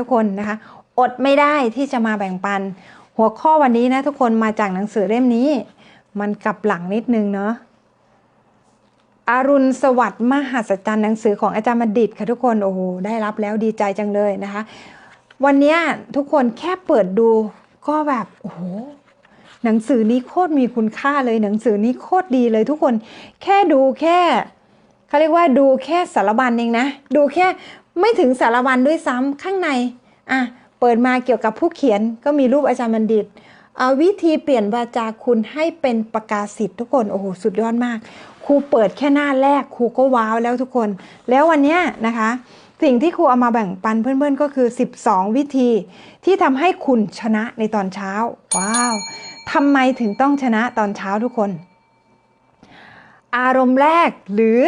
ทุกคนนะคะ อดไม่ได้ที่จะมาแบ่งปัน หัวข้อวันนี้นะทุกคนมาจากหนังสือเล่มนี้ มันกลับหลังนิดนึงเนาะอารุณสวัสดิ์มหัศจรรย์หนังสือของอาจารย์บัณฑิตค่ะทุกคนโอ้โหได้รับแล้วดีใจจังเลยนะคะ วันนี้ทุกคนแค่เปิดดูก็แบบโอ้โหหนังสือนี้โคตรมีคุณค่าเลยหนังสือนี้โคตรดีเลยทุกคนแค่ดูแค่เขาเรียกว่าดูแค่สารบัญเองนะ ดูแค่ ไม่ถึงสารบัญด้วยซ้ำข้างในอะเปิดมาเกี่ยวกับผู้เขียนก็มีรูปอาจารย์บัณฑิตเอาวิธีเปลี่ยนวาจาคุณให้เป็นประกาศสิทธิ์ทุกคนโอ้โหสุดยอดมากครูเปิดแค่หน้าแรกครูก็ว้าวแล้วทุกคน แล้ววันนี้นะคะ สิ่งที่ครูเอามาแบ่งปันเพื่อนๆก็คือ 12 วิธีที่ทำให้คุณชนะในตอนเช้า ว้าวทำไมถึงต้องชนะตอนเช้าทุกคน อารมณ์แรกหรือ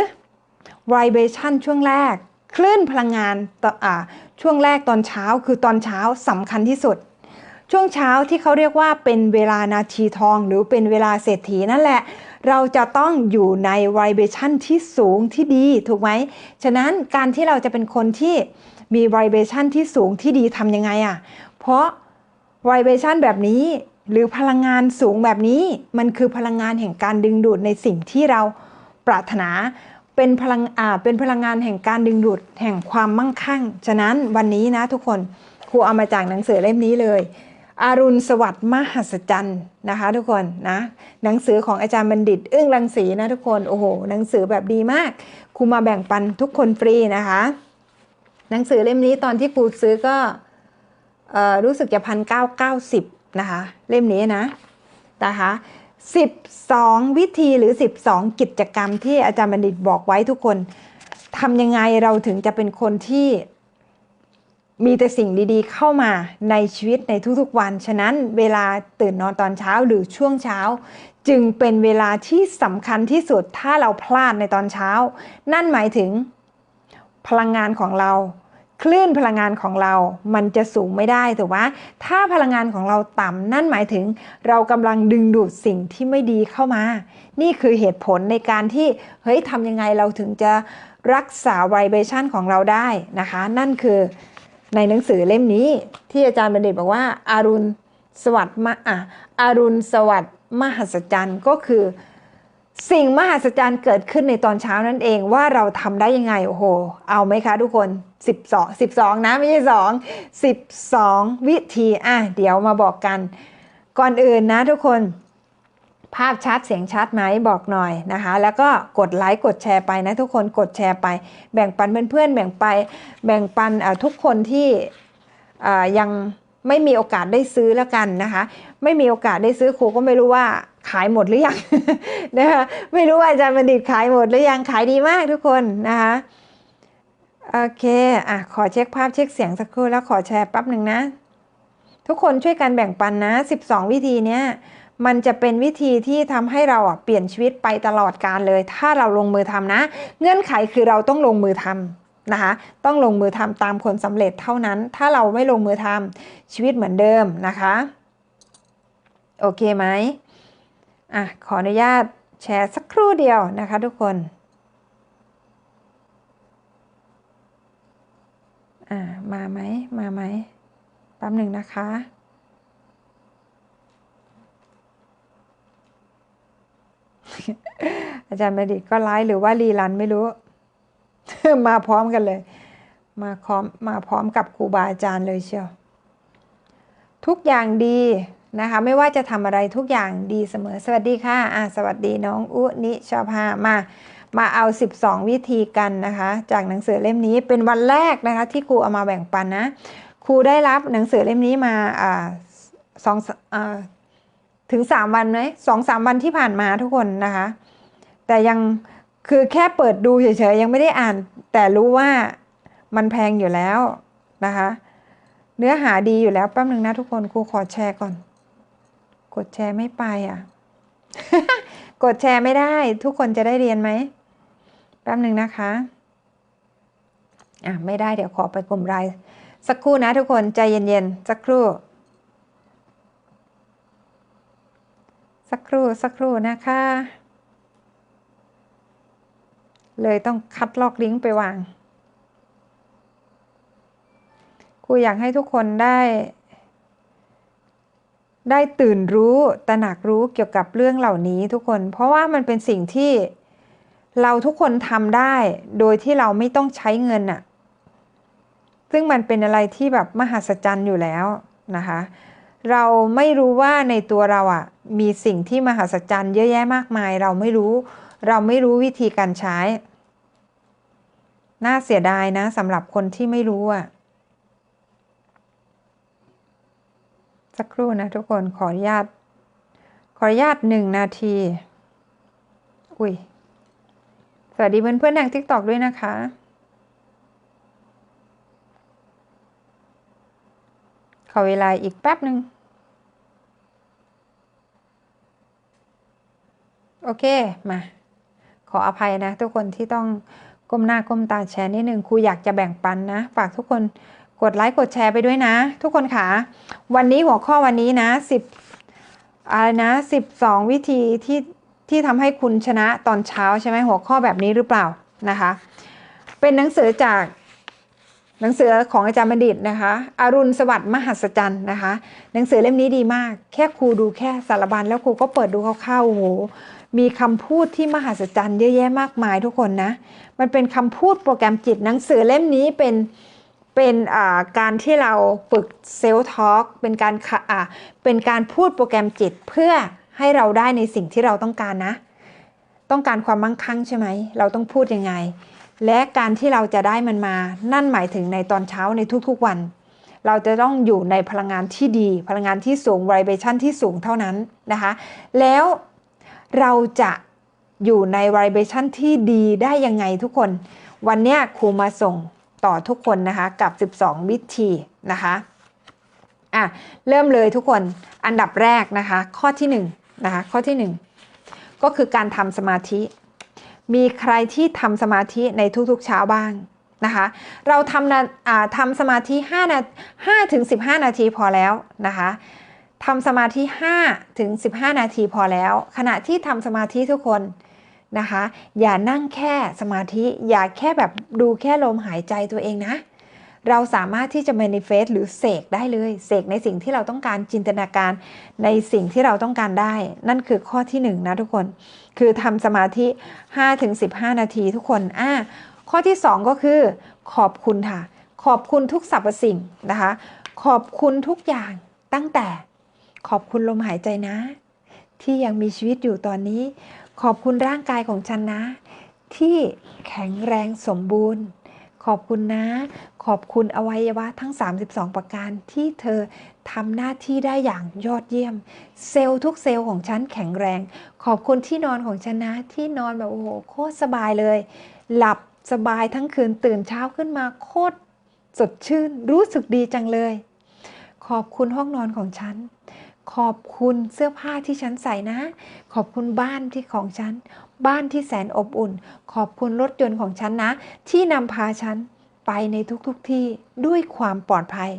vibration ช่วงแรก คลื่นพลังงานช่วงแรกตอนเช้าคือตอนเช้าสำคัญที่สุด ช่วงเช้าที่เขาเรียกว่าเป็นเวลานาทีทอง หรือเป็นเวลาเศรษฐีนั่นแหละ เราจะต้องอยู่ใน vibration ที่สูงที่ดีถูกไหม ฉะนั้นการที่เราจะเป็นคนที่มี vibration ที่สูงที่ดีทำยังไงอะ่ะ เพราะ vibration แบบนี้หรือพลังงานสูงแบบนี้มันคือพลังงานแห่งการดึงดูดในสิ่งที่เราปรารถนา เป็นพลังอ่าเป็นพลังงานแห่งการดึงดูดแห่งความมั่งคั่ง ฉะนั้นวันนี้นะทุกคนครูเอามาจากหนังสือเล่มนี้เลยอารุณสวัสดิ์มหัศจรรย์นะคะ ทุกคนนะหนังสือของอาจารย์บัณฑิต อึ้งรังสีนะทุกคนโอ้โหหนังสือแบบดีมากครูมาแบ่งปันทุกคนฟรีนะคะ หนังสือเล่มนี้ตอนที่ครูซื้อก็รู้สึกจะพันเก้าเก้าสิบนะคะ เล่มนี้นะนะคะ 12 วิธีหรือ 12 กิจกรรมที่อาจารย์บัณฑิตบอกไว้ทุกคนทำยังไงเราถึงจะเป็นคนที่มีแต่สิ่งดีๆ เข้ามาในชีวิตในทุกๆวัน ฉะนั้นเวลาตื่นนอนตอนเช้าหรือช่วงเช้า จึงเป็นเวลาที่สำคัญที่สุดถ้าเราพลาดในตอนเช้า นั่นหมายถึงพลังงานของเรา คลื่นพลังงานของเรา มันจะสูงไม่ได้ถูกไหมถ้าพลังงานของเราต่ำนั่นหมายถึง เรากำลังดึงดูดสิ่งที่ไม่ดีเข้ามา นี่คือเหตุผลในการที่ เฮ้ยทำยังไงเราถึงจะรักษา vibration ของเราได้นะคะ นั่นคือในหนังสือเล่มนี้ที่อาจารย์บัณฑิตบอกว่าอารุณสวัสดิ์มะอะอารุณสวัสดิ์มหัศจรรย์ก็คือ สิ่งมหัศจรรย์เกิดขึ้นในตอนเช้านั่นเองว่าเราทำได้ยังไง โอ้โห เอาไหมคะทุกคน 12 12 นะ ไม่ใช่ 2 12 วิธีอะเดี๋ยวมาบอกกัน ก่อนอื่นนะทุกคน ภาพชัดเสียงชัดไหมบอกหน่อยนะคะ แล้วก็กดไลค์กดแชร์ไปนะทุกคนกดแชร์ไป แบ่งปันเพื่อนๆแบ่งไป แบ่งปันทุกคนที่ยังไม่มีโอกาสได้ซื้อแล้วกันนะคะ ไม่มีโอกาสได้ซื้อครูก็ไม่รู้ว่า ขายหมดหรือยังนะคะไม่รู้ว่าอาจารย์บัณฑิตขายหมดหรือยังขายดีมากทุกคนนะคะโอเคอะขอเช็คภาพเช็คเสียงสักครู่แล้วขอแชร์แป๊บหนึ่งนะ ทุกคนช่วยกันแบ่งปันนะ 12 วิธีเนี้ยมันจะเป็นวิธีที่ทำให้เราอะเปลี่ยนชีวิตไปตลอดการเลย ถ้าเราลงมือทำนะ เงื่อนไขคือเราต้องลงมือทำนะคะต้องลงมือทำตามคนสำเร็จเท่านั้น ถ้าเราไม่ลงมือทำชีวิตเหมือนเดิมนะคะ โอเคไหม อะขออนุญาตแชร์สักครู่เดียวนะคะทุกคนอ่ามาไหมมาไหมแป๊บหนึ่งนะคะอาจารย์บัณฑิตก็ไลฟ์หรือว่ารีรันไม่รู้ มาพร้อมกันเลย มาพร้อมมาพร้อมกับครูบาอาจารย์เลยเชียว ทุกอย่างดี นะคะ ไม่ว่าจะทำอะไรทุกอย่างดีเสมอ สวัสดีค่ะอะสวัสดีน้องอุนิชาภามา มาเอา 12 วิธีกันนะคะ จากหนังสือเล่มนี้เป็นวันแรกนะคะ ที่ครูเอามาแบ่งปันนะครูได้รับหนังสือเล่มนี้มาอ่าสองอ่าถึงสามวันไหมสองสามวันที่ผ่านมาทุกคนนะคะ แต่ยังคือแค่เปิดดูเฉยๆ ยังไม่ได้อ่าน แต่รู้ว่ามันแพงอยู่แล้วนะคะ เนื้อหาดีอยู่แล้วแป๊บนึงนะทุกคนครูขอแชร์ก่อน ดแชร์ไม่ไปอะ กดแชร์ไม่ได้ ทุกคนจะได้เรียนไหมแป๊บนึงนะคะอะไม่ได้เดี๋ยวขอไปกลุ่มรายสักครู่นะทุกคนใจเย็นๆสักครู่ สักครู่สักครู่นะคะ เลยต้องคัดลอกลิงก์ไปวางครูอยากให้ทุกคนได้ ได้ตื่นรู้ตระหนักรู้เกี่ยวกับเรื่องเหล่านี้ทุกคน เพราะว่ามันเป็นสิ่งที่เราทุกคนทำได้ โดยที่เราไม่ต้องใช้เงินอะซึ่งมันเป็นอะไรที่แบบมหัศจรรย์อยู่แล้วนะคะ เราไม่รู้ว่าในตัวเราอะมีสิ่งที่มหัศจรรย์เยอะแยะมากมาย เราไม่รู้ เราไม่รู้วิธีการใช้ น่าเสียดายนะสำหรับคนที่ไม่รู้อะ สักครู่นะทุกคนขออนุญาต ขออนุญาตหนึ่งนาที อุ้ยสวัสดีเพื่อนๆทางทิกตอกด้วยนะคะ ขอเวลาอีกแป๊บหนึ่งโอเค มา ขออภัยนะ ทุกคนที่ต้องก้มหน้าก้มตาแชร์นิดนึงครูอยากจะแบ่งปันนะ ฝากทุกคน กดไลค์กดแชร์ไปด้วยนะ ทุกคนค่ะ วันนี้หัวข้อวันนี้นะสิบอะไรนะสิบสองวิธีที่ที่ทำให้คุณชนะตอนเช้าใช่ไหมหัวข้อแบบนี้หรือเปล่านะคะ เป็นหนังสือจากหนังสือของอาจารย์บัณฑิตนะคะอรุณสวัสดิ์มหัศจรรย์นะคะ หนังสือเล่มนี้ดีมาก แค่ครูดูแค่สารบัญแล้วครูก็เปิดดูคร่าวๆโอ้โหมีคำพูดที่มหัศจรรย์เยอะแยะมากมายทุกคนนะ มันเป็นคำพูดโปรแกรมจิตหนังสือเล่มนี้เป็น เป็นการที่เราฝึกเซลล์ทอล์กเป็นการเป็นการพูดโปรแกรมจิตเพื่อให้เราได้ในสิ่งที่เราต้องการนะ ต้องการความมั่งคั่งใช่ไหม เราต้องพูดยังไง และการที่เราจะได้มันมา นั่นหมายถึงในตอนเช้าในทุกๆวัน เราจะต้องอยู่ในพลังงานที่ดี พลังงานที่สูง vibration ที่สูงเท่านั้นนะคะ แล้วเราจะอยู่ใน vibration ที่ดีได้ยังไงทุกคน วันนี้ครูมาส่ง ต่อทุกคนนะคะกับ 12 วิธีนะคะอะเริ่มเลยทุกคนอันดับแรกนะคะข้อที่1นะคะข้อที่ 1 ก็คือการทำสมาธิ มีใครที่ทำสมาธิในทุกๆเช้าบ้างนะคะเราทำนะทำสมาธิ5นา5ถึง15 นาทีพอแล้วนะคะทำสมาธิ5ถึง15 นาทีพอแล้ว ขณะที่ทำสมาธิทุกคน นะคะ อย่านั่งแค่สมาธิ อย่าแค่แบบดูแค่ลมหายใจตัวเองนะ เราสามารถที่จะ manifest หรือเสกได้เลย เสกในสิ่งที่เราต้องการจินตนาการในสิ่งที่เราต้องการได้ นั่นคือข้อที่1นนะทุกคน คือทำสมาธิ 5-15 นาทีทุกคน อ่า ข้อที่ 2 ก็คือขอบคุณค่ะ ขอบคุณทุกสรรพสิ่งนะคะ ขอบคุณทุกอย่างตั้งแต่ขอบคุณลมหายใจนะ ที่ยังมีชีวิตอยู่ตอนนี้ ขอบคุณร่างกายของฉันนะ ที่แข็งแรงสมบูรณ์ ขอบคุณนะ ขอบคุณอวัยวะทั้ง 32 ประการที่เธอทำหน้าที่ได้อย่างยอดเยี่ยม เซลล์ทุกเซลล์ของฉันแข็งแรง ขอบคุณที่นอนของฉันนะที่นอนแบบโอ้โหโคตรสบายเลย หลับสบายทั้งคืนตื่นเช้าขึ้นมาโคตรสดชื่น รู้สึกดีจังเลย ขอบคุณห้องนอนของฉัน ขอบคุณเสื้อผ้าที่ฉันใส่นะ ขอบคุณบ้านที่ของฉัน บ้านที่แสนอบอุ่น ขอบคุณรถยนต์ของฉันนะ ที่นำพาฉันไปในทุกๆทที่ด้วยความปลอดภัย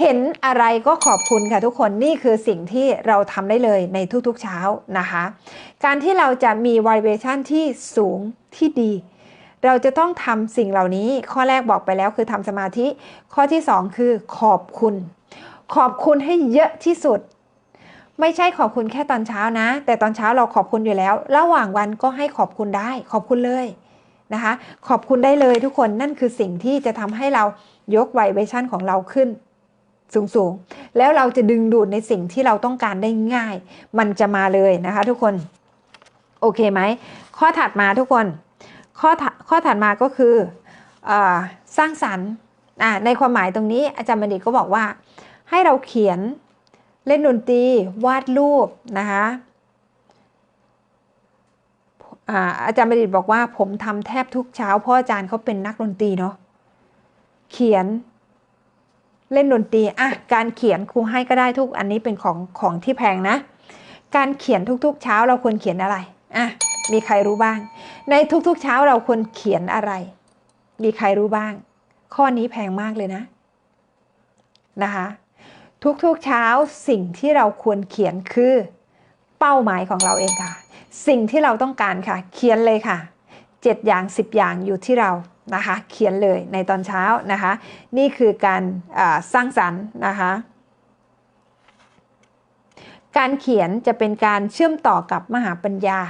เห็นอะไรก็ขอบคุณค่ะทุกคนนี่คือสิ่งที่เราทำได้เลยในทุกๆเช้านะคะ การที่เราจะมี vibration ที่สูงที่ดีเราจะต้องทำสิ่งเหล่านี้ ข้อแรกบอกไปแล้วคือทำสมาธิ ข้อที่ 2 คือขอบคุณ ขอบคุณให้เยอะที่สุด ไม่ใช่ขอบคุณแค่ตอนเช้านะ แต่ตอนเช้าเราขอบคุณอยู่แล้ว ระหว่างวันก็ให้ขอบคุณได้ ขอบคุณเลยนะคะ ขอบคุณได้เลยทุกคนนั่นคือสิ่งที่จะทำให้เรายกไวเบชั่นของเราขึ้นสูงๆ แล้วเราจะดึงดูดในสิ่งที่เราต้องการได้ง่าย มันจะมาเลยนะคะ ทุกคน โอเคไหม ข้อถัดมาทุกคน ข้อข้อถัดมาก็คืออสร้างสรรค์ในความหมายตรงนี้อาจารย์บัณฑิตก็บอกว่า ให้เราเขียน เล่นดนตรี วาดรูปนะคะอาจารย์บัณฑิตบอกว่าผมทำแทบทุกเช้าเพราะอาจารย์เขาเป็นนักดนตรีเนาะเขียนเล่นดนตรีอะการเขียนครูให้ก็ได้ทุกอันนี้เป็นของของที่แพงนะ การเขียนทุกๆ เช้าเราควรเขียนอะไรอะมีใครรู้บ้าง ในทุกๆ เช้าเราควรเขียนอะไร มีใครรู้บ้าง ข้อนี้แพงมากเลยนะนะคะ ทุกๆเช้าสิ่งที่เราควรเขียนคือ เป้าหมายของเราเองค่ะ สิ่งที่เราต้องการค่ะ เขียนเลยค่ะ 7 อย่าง 10 อย่างอยู่ที่เรานะคะ เขียนเลยในตอนเช้านะคะ นี่คือการสร้างสรรค์นะคะการเขียนจะเป็นการเชื่อมต่อกับมหาปัญญา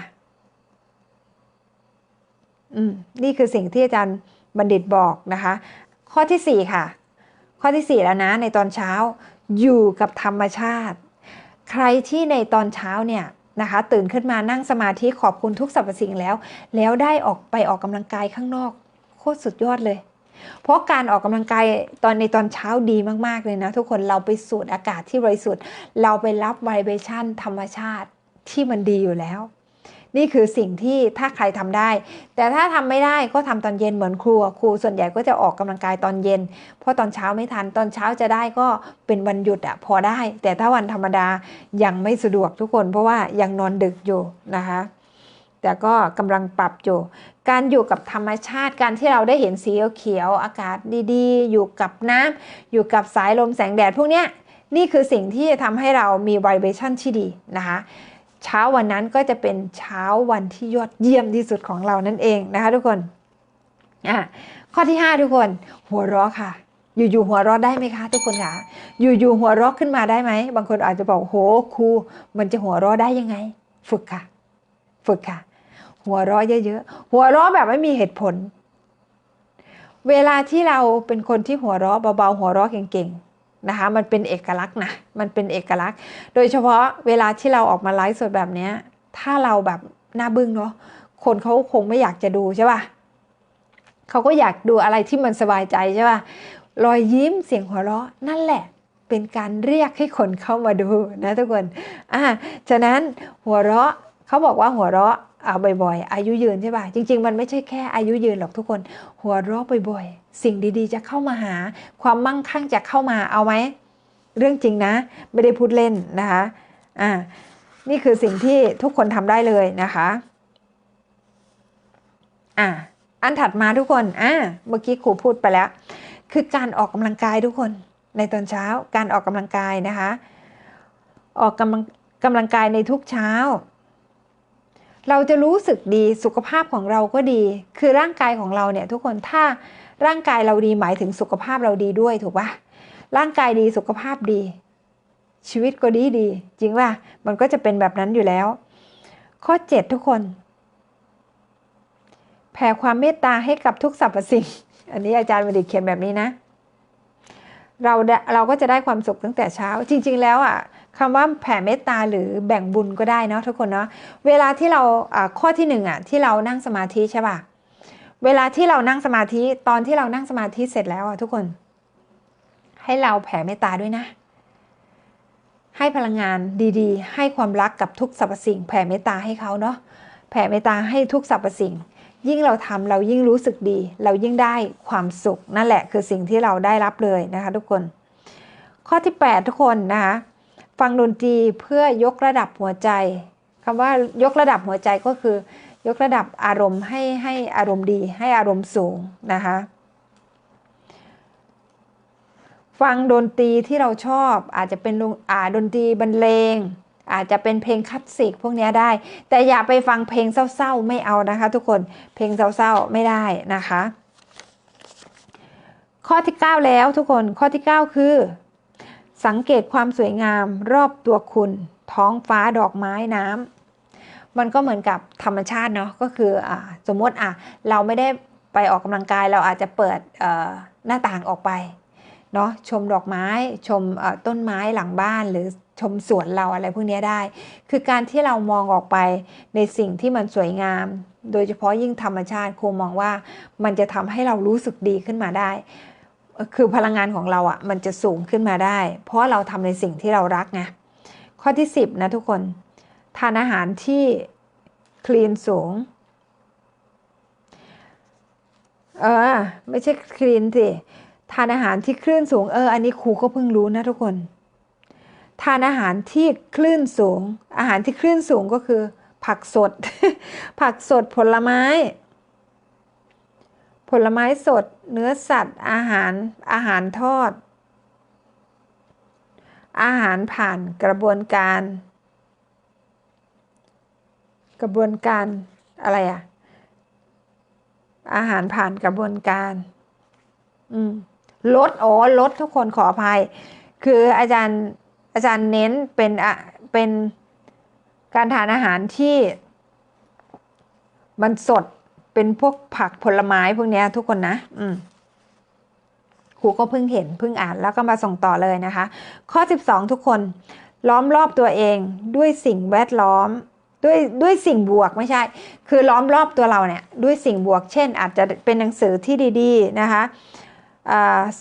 อืม นี่คือสิ่งที่อาจารย์บัณฑิตบอกนะคะ ข้อที่ 4 ค่ะ ข้อที่ 4 แล้วนะในตอนเช้า อยู่กับธรรมชาติ ใครที่ในตอนเช้าเนี่ยนะคะตื่นขึ้นมานั่งสมาธิขอบคุณทุกสรรพสิ่งแล้ว แล้วได้ออกไปออกกำลังกายข้างนอก โคตรสุดยอดเลย เพราะการออกกำลังกายตอนในตอนเช้าดีมากๆเลยนะ ทุกคนเราไปสูดอากาศที่บริสุทธิ์ เราไปรับไวเบชั่นธรรมชาติที่มันดีอยู่แล้ว นี่คือสิ่งที่ถ้าใครทำได้ แต่ถ้าทำไม่ได้ก็ทำตอนเย็นเหมือนครูครูส่วนใหญ่ก็จะออกกำลังกายตอนเย็น เพราะตอนเช้าไม่ทันตอนเช้าจะได้ก็เป็นวันหยุดอะพอได้ แต่ถ้าวันธรรมดายังไม่สะดวกทุกคน เพราะว่ายังนอนดึกอยู่นะคะแต่ก็กำลังปรับอยู่ การอยู่กับธรรมชาติ การที่เราได้เห็นสีเขียว อากาศดีๆ อยู่กับน้ำ อยู่กับสายลมแสงแดดพวกเนี้ยนี่คือสิ่งที่จะทำให้เรามีไวเบชั่นที่ดีนะคะ เช้าวันนั้นก็จะเป็นเช้าวันที่ยอดเยี่ยมที่สุดของเรานั่นเองนะคะ ทุกคนอะข้อที่ 5 ทุกคน หัวเราะค่ะ อยู่ๆหัวเราะได้ไหมคะ ทุกคนคะอยู่ๆหัวเราะขึ้นมาได้ไหมบางคนอาจจะบอกโหครูมันจะหัวเราะได้ยังไง ฝึกค่ะ ฝึกค่ะ หัวเราะเยอะๆหัวเราะแบบไม่มีเหตุผล เวลาที่เราเป็นคนที่หัวเราะเบาๆหัวเราะเก่งๆ นะคะมันเป็นเอกลักษณ์นะมันเป็นเอกลักษณ์ โดยเฉพาะเวลาที่เราออกมาไลฟ์สดแบบนี้ถ้าเราแบบหน้าบึ้งเนาะคนเขาคงไม่อยากจะดูใช่ป่ะเขาก็อยากดูอะไรที่มันสบายใจใช่ป่ะรอยยิ้มเสียงหัวเราะนั่นแหละเป็นการเรียกให้คนเข้ามาดูนะทุกคนอ่าฉะนั้นหัวเราะเขาบอกว่าหัวเราะ เอาบ่อยๆ อายุยืนใช่ป่ะ จริง ๆ มันไม่ใช่แค่อายุยืนหรอกทุกคน หัวเราะบ่อยๆ สิ่งดีๆ จะเข้ามาหา ความมั่งคั่งจะเข้ามาเอาไหม เรื่องจริงนะ ไม่ได้พูดเล่นนะคะอ่านี่คือสิ่งที่ทุกคนทำได้เลยนะคะอ่าอันถัดมาทุกคนอ่าเมื่อกี้ครูพูดไปแล้ว คือการออกกำลังกายทุกคนในตอนเช้าการออกกำลังกายนะคะ ออกกำลังกำลังกายในทุกเช้า เราจะรู้สึกดีสุขภาพของเราก็ดี คือร่างกายของเราเนี่ยทุกคนถ้าร่างกายเราดีหมายถึงสุขภาพเราดีด้วยถูกปะร่างกายดีสุขภาพดี ชีวิตก็ดีดี จริงป่ะมันก็จะเป็นแบบนั้นอยู่แล้ว ข้อ 7 ทุกคน แผ่ความเมตตาให้กับทุกสรรพสิ่ง อันนี้อาจารย์วดิเขียนแบบนี้นะ เราเราก็จะได้ความสุขตั้งแต่เช้า จริง ๆ แล้วอะ คำว่าแผ่เมตตาหรือแบ่งบุญก็ได้เนาะทุกคนเนาะเวลาที่เราข้อที่หนึ่งอะที่เรานั่งสมาธิใช่ป่ะเวลาที่เรานั่งสมาธิตอนที่เรานั่งสมาธิเสร็จแล้วอะทุกคน ให้เราแผ่เมตตาด้วยนะ ให้พลังงานดีๆ ให้ความรักกับทุกสรรพสิ่ง แผ่เมตตาให้เขาเนาะแผ่เมตตาให้ทุกสรรพสิ่ง ยิ่งเราทำเรายิ่งรู้สึกดี เรายิ่งได้ความสุขนั่นแหละคือสิ่งที่เราได้รับเลยนะคะ ทุกคน ข้อที่ 8 ทุกคนนะคะ ฟังดนตรีเพื่อยกระดับหัวใจคำว่ายกระดับหัวใจก็คือยกระดับอารมณ์ให้ให้อารมณ์ดีให้อารมณ์สูงนะคะฟังดนตรีที่เราชอบอาจจะเป็นอ่าดนตรีบรรเลง อาจจะเป็นเพลงคลาสสิกพวกนี้ได้ แต่อย่าไปฟังเพลงเศร้าๆไม่เอานะคะ ทุกคนเพลงเศร้าๆไม่ได้นะคะ ข้อที่ 9 แล้วทุกคนข้อที่ 9 คือ สังเกตความสวยงามรอบตัวคุณ ท้องฟ้าดอกไม้น้ำมันก็เหมือนกับธรรมชาติเนาะก็คืออสมมติอะเราไม่ได้ไปออกกำลังกายเราอาจจะเปิดหน้าต่างออกไปเนาะชมดอกไม้ชมต้นไม้หลังบ้านหรือชมสวนเราอะไรพวกนี้ได้ คือการที่เรามองออกไปในสิ่งที่มันสวยงาม โดยเฉพาะยิ่งธรรมชาติครูมองว่ามันจะทำให้เรารู้สึกดีขึ้นมาได้ คือพลังงานของเราอะ่ะมันจะสูงขึ้นมาได้ เพราะเราทำในสิ่งที่เรารักไงข้อที่ 10 นะทุกคน ทานอาหารที่คลีนสูง เออ ไม่ใช่คลีนสิทานอาหารที่คลื่นสูงเอออันนี้ครูก็เพิ่งรู้นะทุกคน ทานอาหารที่คลื่นสูง อาหารที่คลื่นสูงก็คือ ผักสด ผักสดผลไม้ ลไม้สด เนื้อสัตว์ อาหาร อาหารทอด อาหารผ่านกระบวนการ กระบวนการอะไรอะอาหารผ่านกระบวนการ อืมลดอ๋อลดทุกคนขออภัย คืออาจารย์อาจารย์เน้นเป็นอะเป็นการทานอาหารที่มันสด เป็นพวกผักผลไม้พวกนี้ทุกคนนะ อืมครูก็เพิ่งเห็นเพิ่งอ่านแล้วก็มาส่งต่อเลยนะคะ ข้อ 12 ทุกคนล้อมรอบตัวเองด้วยสิ่งแวดล้อมด้วยด้วยสิ่งบวกไม่ใช่ คือล้อมรอบตัวเราเนี่ยด้วยสิ่งบวก เช่น อาจจะเป็นหนังสือที่ดีๆนะคะ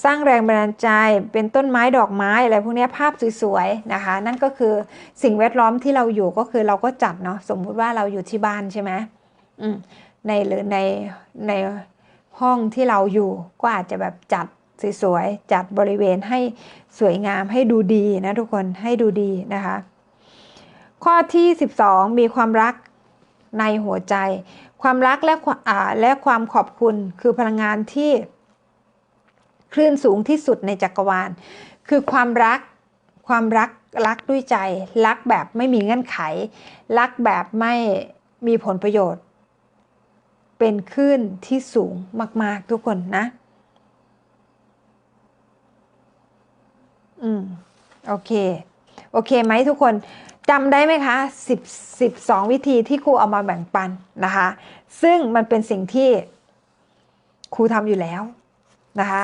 สร้างแรงบันดาลใจเป็นต้นไม้ดอกไม้อะไรพวกนี้ภาพสวยๆนะคะ นั่นก็คือสิ่งแวดล้อมที่เราอยู่ก็คือเราก็จัดเนาะสมมุติว่าเราอยู่ที่บ้านใช่ไหมม ในหรือในในห้องที่เราอยู่ก็อาจจะแบบจัดสวยๆจัดบริเวณให้สวยงามให้ดูดีนะทุกคนให้ดูดีนะคะ ข้อที่ 12 มีความรักในหัวใจ ความรักและความอ่าและความขอบคุณคือพลังงานที่คลื่นสูงที่สุดในจักรวาล คือความรักความรักรักด้วยใจ รักแบบไม่มีเงื่อนไข รักแบบไม่มีผลประโยชน์ เป็นคลื่นที่สูงมาก ๆ ทุกคนนะ อืม โอเค โอเคไหมทุกคนจำได้ไหมคะ10 12 วิธีที่ครูเอามาแบ่งปันนะคะ ซึ่งมันเป็นสิ่งที่ครูทำอยู่แล้วนะคะ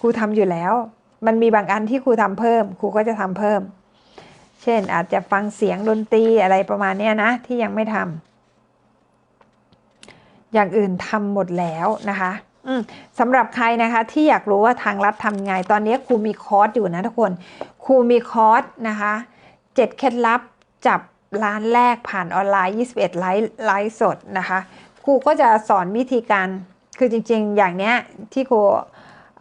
ครูทำอยู่แล้ว มันมีบางอันที่ครูทำเพิ่ม ครูก็จะทำเพิ่ม เช่นอาจจะฟังเสียงดนตรีอะไรประมาณนี้นะ ที่ยังไม่ทำ อย่างอื่นทำหมดแล้วนะคะสำหรับใครนะคะที่อยากรู้ว่าทางรัฐทำยังไง ตอนนี้ครูมีคอร์สอยู่นะทุกคนครูมีคอร์สนะคะเจ็ดเคล็ดลับจับร้านแรกผ่านออนไลน์ 21 ไลฟ์ไลฟ์สดนะคะครูก็จะสอนวิธีการคือจริงๆ อย่างเนี้ยที่ครู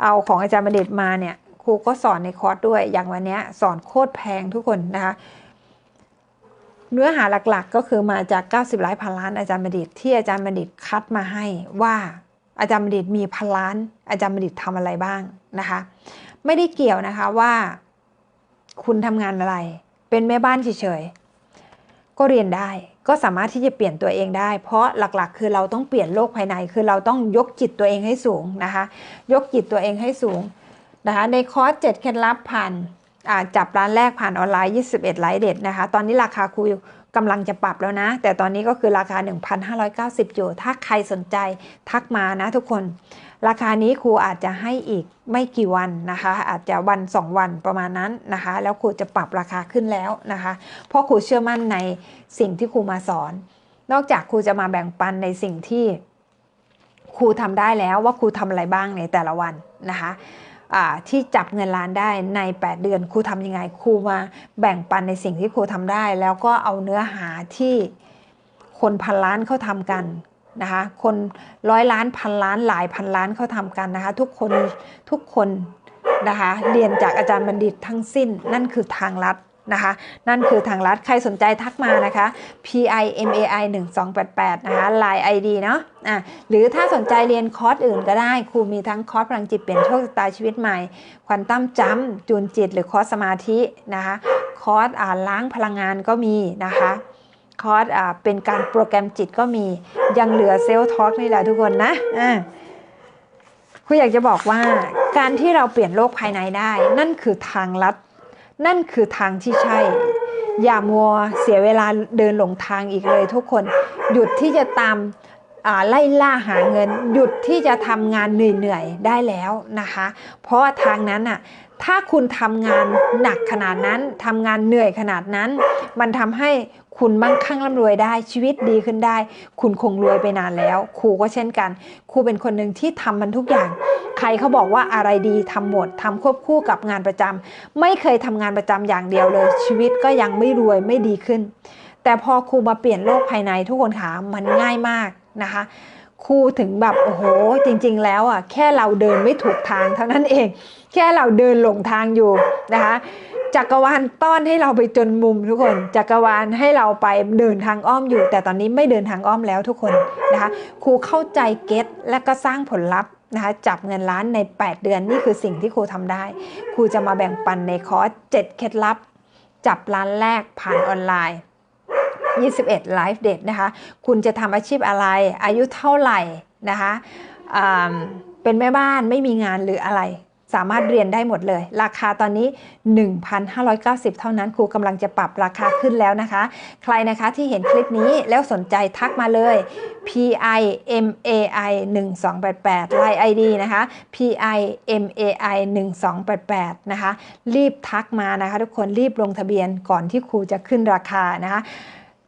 เอาของอาจารย์บัณฑิตมาเนี่ยครูก็สอนในคอร์สด้วยอย่างวันเนี้ยสอนโคตรแพงทุกคนนะคะ เนื้อหาหลักๆ ก็คือมาจาก 90ล้านพันล้านอาจารย์บัณฑิตที่อาจารย์บัณฑิตคัดมาให้ว่าอาจารย์บัณฑิตมีพันล้าน อาจารย์บัณฑิตทำอะไรบ้างนะคะ ไม่ได้เกี่ยวนะคะว่า คุณทำงานอะไร เป็นแม่บ้านเฉยๆก็เรียนได้ก็สามารถที่จะเปลี่ยนตัวเองได้ เพราะหลักๆ คือเราต้องเปลี่ยนโลกภายใน คือเราต้องยกจิตตัวเองให้สูงนะคะ ยกจิตตัวเองให้สูงนะคะ ในคอร์ส7เคล็ดลับผ่าน จับร้านแรกผ่านออนไลน์ 21ไลฟ์เด็ดนะคะ ตอนนี้ราคาครูกำลังจะปรับแล้วนะ แต่ตอนนี้ก็คือราคา 1,590 อยู่ ถ้าใครสนใจทักมานะทุกคน ราคานี้ครูอาจจะให้อีกไม่กี่วันนะคะ อาจจะวัน 2 วันประมาณนั้นนะคะ แล้วครูจะปรับราคาขึ้นแล้วนะคะ เพราะครูเชื่อมั่นในสิ่งที่ครูมาสอน นอกจากครูจะมาแบ่งปันในสิ่งที่ครูทำได้แล้วว่าครูทำอะไรบ้างในแต่ละวันนะคะ ที่จับเงินล้านได้ใน 8 เดือนครูทำยังไงครูมาแบ่งปันในสิ่งที่ครูทำได้ แล้วก็เอาเนื้อหาที่คนพันล้านเขาทำกันนะคะคนร้อยล้านพันล้านหลายพันล้านเขาทำกันนะคะทุกคนทุกคนนะคะเรียนจากอาจารย์บัณฑิตทั้งสิ้นนั่นคือทางลัด นะคะ นั่นคือทางลัดใครสนใจทักมานะคะ p i m a i 1288นะคะ Line ID เนาะอะหรือถ้าสนใจเรียนคอร์สอื่นก็ได้ ครูมีทั้งคอร์สพลังจิตเปลี่ยนโชคชะตาชีวิตใหม่ ควอนตั้มจัมจูนจิต หรือคอร์สสมาธินะคะ คอร์สอ่านล้างพลังงานก็มีนะคะคอร์สอ่าเป็นการโปรแกรมจิตก็มียังเหลือเซลล์ทอล์กนี่แหละทุกคนนะอ่าครูอยากจะบอกว่าการที่เราเปลี่ยนโลกภายในได้ นั่นคือทางลัด นั่นคือทางที่ใช่ อย่ามัวเสียเวลาเดินหลงทางอีกเลยทุกคน หยุดที่จะตามไล่ล่าหาเงิน หยุดที่จะทำงานเหนื่อยๆได้แล้วนะคะ เพราะทางนั้นน่ะถ้าคุณทำงานหนักขนาดนั้นทำงานเหนื่อยขนาดนั้น มันทำให้ คุณมั่งคั่งร่ำรวยได้ชีวิตดีขึ้นได้ คุณคงรวยไปนานแล้วครูก็เช่นกันครูเป็นคนหนึ่งที่ทำมันทุกอย่าง ใครเขาบอกว่าอะไรดีทำหมดทำควบคู่กับงานประจำไม่เคยทำงานประจำอย่างเดียวเลย ชีวิตก็ยังไม่รวยไม่ดีขึ้น แต่พอครูมาเปลี่ยนโลกภายในทุกคนขามันง่ายมากนะคะ ครูถึงแบบโอ้โห จริง ๆ แล้วอะแค่เราเดินไม่ถูกทางเท่านั้นเอง แค่เราเดินหลงทางอยู่นะคะจักรวาลต้อนให้เราไปจนมุมทุกคนจักรวาลให้เราไปเดินทางอ้อมอยู่ แต่ตอนนี้ไม่เดินทางอ้อมแล้วทุกคนนะคะครูเข้าใจเก็ตและก็สร้างผลลัพธ์นะคะจับเงินล้านใน 8 เดือนนี่คือสิ่งที่ครูทำได้ ครูจะมาแบ่งปันในคอร์ส7เคล็ดลับ จับล้านแรกผ่านออนไลน์ 21ไลฟ์เดทนะคะ คุณจะทำอาชีพอะไร อายุเท่าไหร่นะคะเป็นแม่บ้านไม่มีงานหรืออะไร สามารถเรียนได้หมดเลย ราคาตอนนี้ 1,590 เท่านั้นครูกำลังจะปรับราคาขึ้นแล้วนะคะ ใครนะคะที่เห็นคลิปนี้แล้วสนใจทักมาเลย P I M A I 1288 Line ID นะคะ P I M A I 1288 นะคะ รีบทักมานะคะ ทุกคนรีบลงทะเบียนก่อนที่ครูจะขึ้นราคานะคะ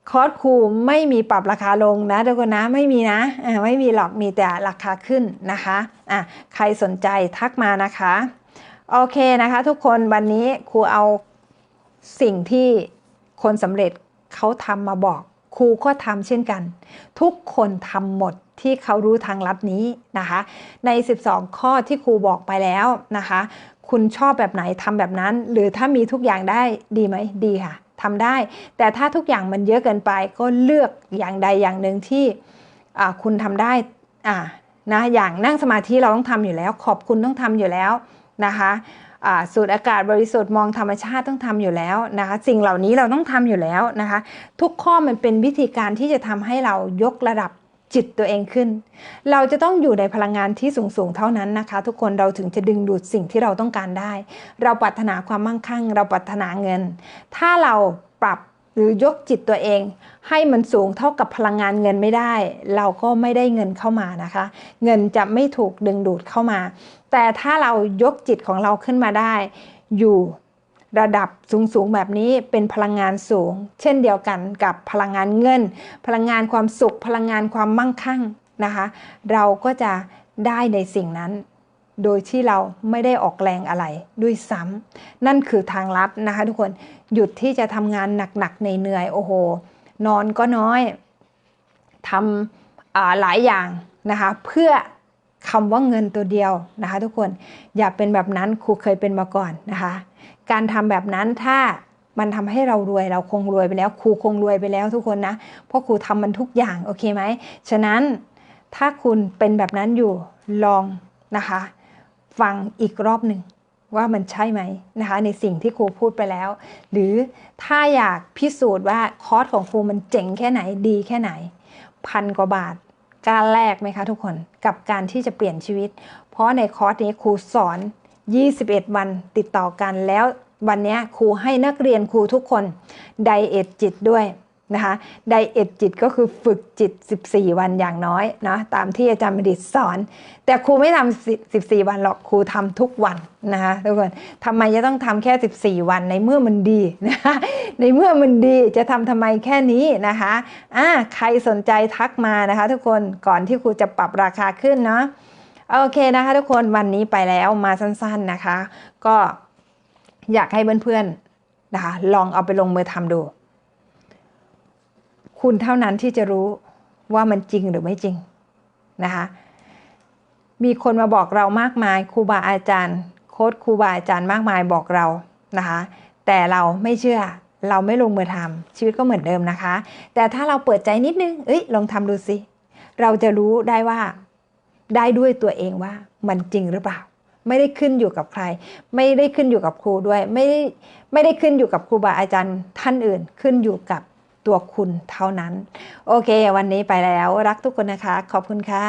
คอร์สครูไม่มีปรับราคาลงนะทุกคนนะไม่มีนะไม่มีหรอกมีแต่ราคาขึ้นนะคะอะใครสนใจทักมานะคะโอเคนะคะทุกคนวันนี้ครูเอาสิ่งที่คนสำเร็จเขาทำมาบอกครูก็ทำเช่นกัน ทุกคนทำหมดที่เขารู้ทางลัดนี้นะคะ ใน 12 ข้อที่ครูบอกไปแล้วนะคะ คุณชอบแบบไหนทำแบบนั้น หรือถ้ามีทุกอย่างได้ดีไหมดีค่ะ ทำได้ แต่ถ้าทุกอย่างมันเยอะเกินไปก็เลือกอย่างใดอย่างหนึ่งที่คุณทำได้อ่านะอย่างนั่งสมาธิเราต้องทำอยู่แล้ว ขอบคุณต้องทำอยู่แล้วนะคะสูดอากาศบริสุทธิ์มองธรรมชาติต้องทำอยู่แล้วนะคะสิ่งเหล่านี้เราต้องทำอยู่แล้วนะคะทุกข้อมันเป็นวิธีการที่จะทำให้เรายกระดับ จิตตัวเองขึ้น เราจะต้องอยู่ในพลังงานที่สูงๆเท่านั้นนะคะ ทุกคนเราถึงจะดึงดูดสิ่งที่เราต้องการได้ เราปรารถนาความมั่งคั่ง เราปรารถนาเงิน ถ้าเราปรับหรือยกจิตตัวเอง ให้มันสูงเท่ากับพลังงานเงินไม่ได้ เราก็ไม่ได้เงินเข้ามานะคะ เงินจะไม่ถูกดึงดูดเข้ามา แต่ถ้าเรายกจิตของเราขึ้นมาได้ อยู่ ระดับสูงๆแบบนี้เป็นพลังงานสูง เช่นเดียวกันกับพลังงานเงิน พลังงานความสุข พลังงานความมั่งคั่งนะคะ เราก็จะได้ในสิ่งนั้น โดยที่เราไม่ได้ออกแรงอะไรด้วยซ้ำนั่นคือทางลัดนะคะ ทุกคนหยุดที่จะทำงานหนักๆในเหนื่อยโอ้โห นอนก็น้อยทำหลายอย่างนะคะ เพื่อคำว่าเงินตัวเดียวนะคะ ทุกคนอย่าเป็นแบบนั้นครูเคยเป็นมาก่อนนะคะ การทำแบบนั้นถ้ามันทำให้เรารวยเราคงรวยไปแล้ว ครูคงรวยไปแล้วทุกคนนะ เพราะครูทำมันทุกอย่างโอเคไหมฉะนั้นถ้าคุณเป็นแบบนั้นอยู่ลองนะคะ ฟังอีกรอบหนึ่งว่ามันใช่ไหมนะคะ ในสิ่งที่ครูพูดไปแล้ว หรือถ้าอยากพิสูจน์ว่าคอร์สของครูมันเจ๋งแค่ไหนดีแค่ไหน พันกว่าบาทกล้าแลกไหมคะทุกคนกับการที่จะเปลี่ยนชีวิต เพราะในคอร์สนี้ครูสอน 21 วันติดต่อกันแล้ววันนี้ครูให้นักเรียนครูทุกคนไดเอทจิตด้วยนะคะไดเอทจิตก็คือฝึกจิต 14 วันอย่างน้อยนะตามที่อาจารย์มดิตสอน แต่ครูไม่ทำ14 วันหรอกครูทำทุกวันนะคะทุกคนทำไมจะต้องทำแค่ 14 วันในเมื่อมันดีนะคะในเมื่อมันดีจะทำทำไมแค่นี้นะคะอ่าใครสนใจทักมานะคะ ทุกคนก่อนที่ครูจะปรับราคาขึ้นเนาะ โอเคนะคะทุกคนวันนี้ไปแล้วมาสั้นๆนะคะ ก็อยากให้เพื่อนๆนะคะลองเอาไปลงมือทำดู คุณเท่านั้นที่จะรู้ว่ามันจริงหรือไม่จริงนะคะมีคนมาบอกเรามากมายครูบาอาจารย์โค้ดครูบาอาจารย์มากมายบอกเรานะคะแต่เราไม่เชื่อเราไม่ลงมือทำชีวิตก็เหมือนเดิมนะคะ แต่ถ้าเราเปิดใจนิดนึงเอ้ยลองทำดูสิเราจะรู้ได้ว่า ได้ด้วยตัวเองว่ามันจริงหรือเปล่า ไม่ได้ขึ้นอยู่กับใคร ไม่ได้ขึ้นอยู่กับครูด้วย ไม่ได้ไม่ได้ขึ้นอยู่กับครูบาอาจารย์ท่านอื่น ขึ้นอยู่กับตัวคุณเท่านั้น โอเค วันนี้ไปแล้วรักทุกคนนะคะ ขอบคุณค่ะ